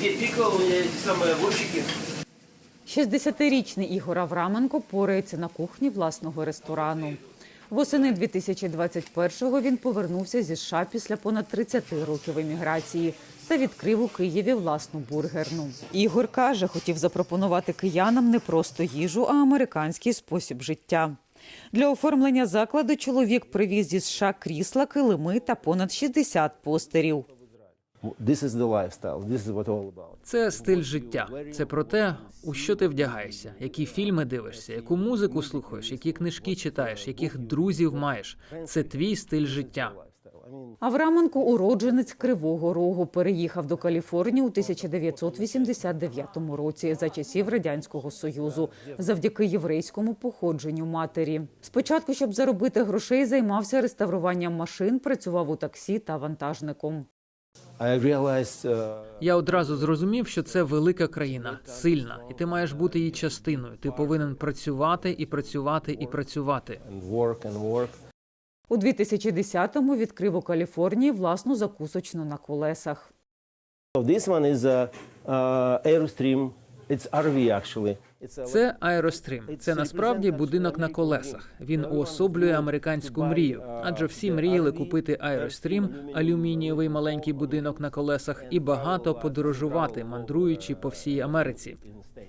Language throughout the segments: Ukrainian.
самые 60-річний Ігор Авраменко порається на кухні власного ресторану. Восени 2021-го він повернувся зі США після понад 30 років еміграції та відкрив у Києві власну бургерну. Ігор каже, хотів запропонувати киянам не просто їжу, а американський спосіб життя. Для оформлення закладу чоловік привіз зі США крісла, килими та понад 60 постерів. This is the lifestyle. This is what all about. Це стиль життя. Це про те, у що ти вдягаєшся, які фільми дивишся, яку музику слухаєш, які книжки читаєш, яких друзів маєш. Це твій стиль життя. Авраменко уродженець Кривого Рогу переїхав до Каліфорнії у 1989 році за часів радянського союзу завдяки єврейському походженню матері. Спочатку, щоб заробити грошей, займався реставруванням машин, працював у таксі та вантажником. Uh, Я одразу зрозумів, що це велика країна, сильна, і ти маєш бути її частиною. Ти повинен працювати і працювати і працювати. У 2010-му відкрив у Каліфорнії власну закусочну на колесах. This one is a uh, Airstream. Це аерострім. Це насправді будинок на колесах. Він уособлює американську мрію, адже всі мріяли купити аерострім, алюмінієвий маленький будинок на колесах і багато подорожувати, мандруючи по всій Америці.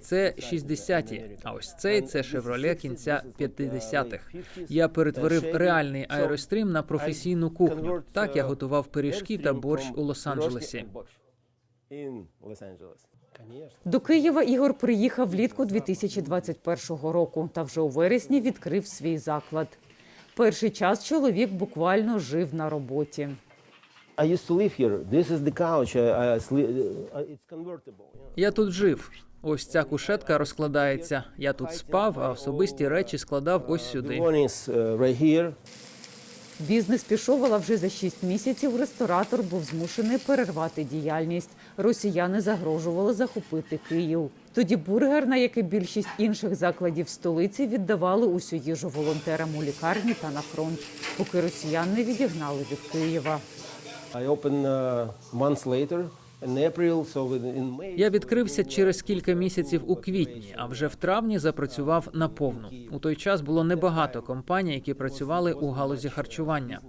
Це 60-ті, а ось цей це Chevrolet кінця 50-х. Я перетворив реальний аерострім на професійну кухню. Так я готував пиріжки та борщ у Лос-Анджелесі. До Києва Ігор приїхав влітку 2021 року та вже у вересні відкрив свій заклад. Перший час чоловік буквально жив на роботі. Uh. You know? Я тут жив. Ось ця кушетка розкладається. Я тут спав, а особисті речі складав ось сюди. one is uh, right here. Бізнес пішов, але вже за шість місяців ресторатор був змушений перервати діяльність. Росіяни загрожували захопити Київ. Тоді бургерна, як і більшість інших закладів столиці, віддавали усю їжу волонтерам у лікарні та на фронт, поки росіян не відігнали від Києва. I opened uh, months later Я відкрився через кілька місяців у квітні, а вже в травні запрацював наповну. У той час було небагато компаній, які працювали у галузі харчування.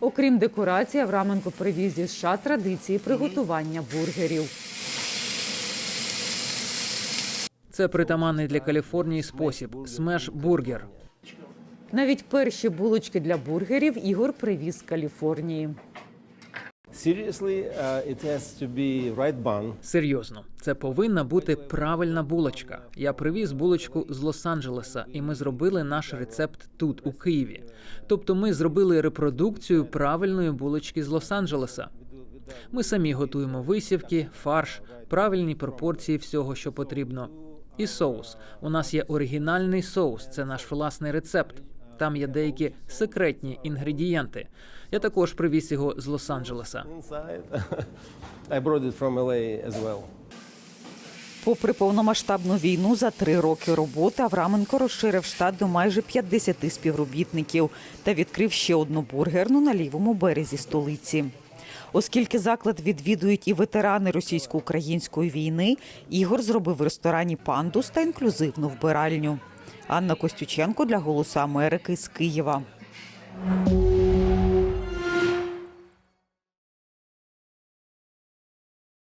Окрім декорацій, Авраменко привіз зі США традиції приготування бургерів. Це притаманний для Каліфорнії спосіб смеш бургер. Навіть перші булочки для бургерів Ігор привіз з Каліфорнії. Серйозно, це повинна бути правильна булочка. Я привіз булочку з Лос-Анджелеса, і ми зробили наш рецепт тут, у Києві. Тобто, ми зробили репродукцію правильної булочки з Лос-Анджелеса. Ми самі готуємо висівки, фарш, правильні пропорції всього, що потрібно. І соус. У нас є оригінальний соус, це наш власний рецепт. Там є деякі секретні інгредієнти. Я також привіз його з Лос-Анджелеса. Well. Попри повномасштабну війну, за три роки роботи Авраменко розширив штат до майже 50 співробітників та відкрив ще одну бургерну на лівому березі столиці. Оскільки заклад відвідують і ветерани російсько-української війни, Ігор зробив в ресторані пандус та інклюзивну вбиральню. Анна Костюченко для Голосу Америки з Києва.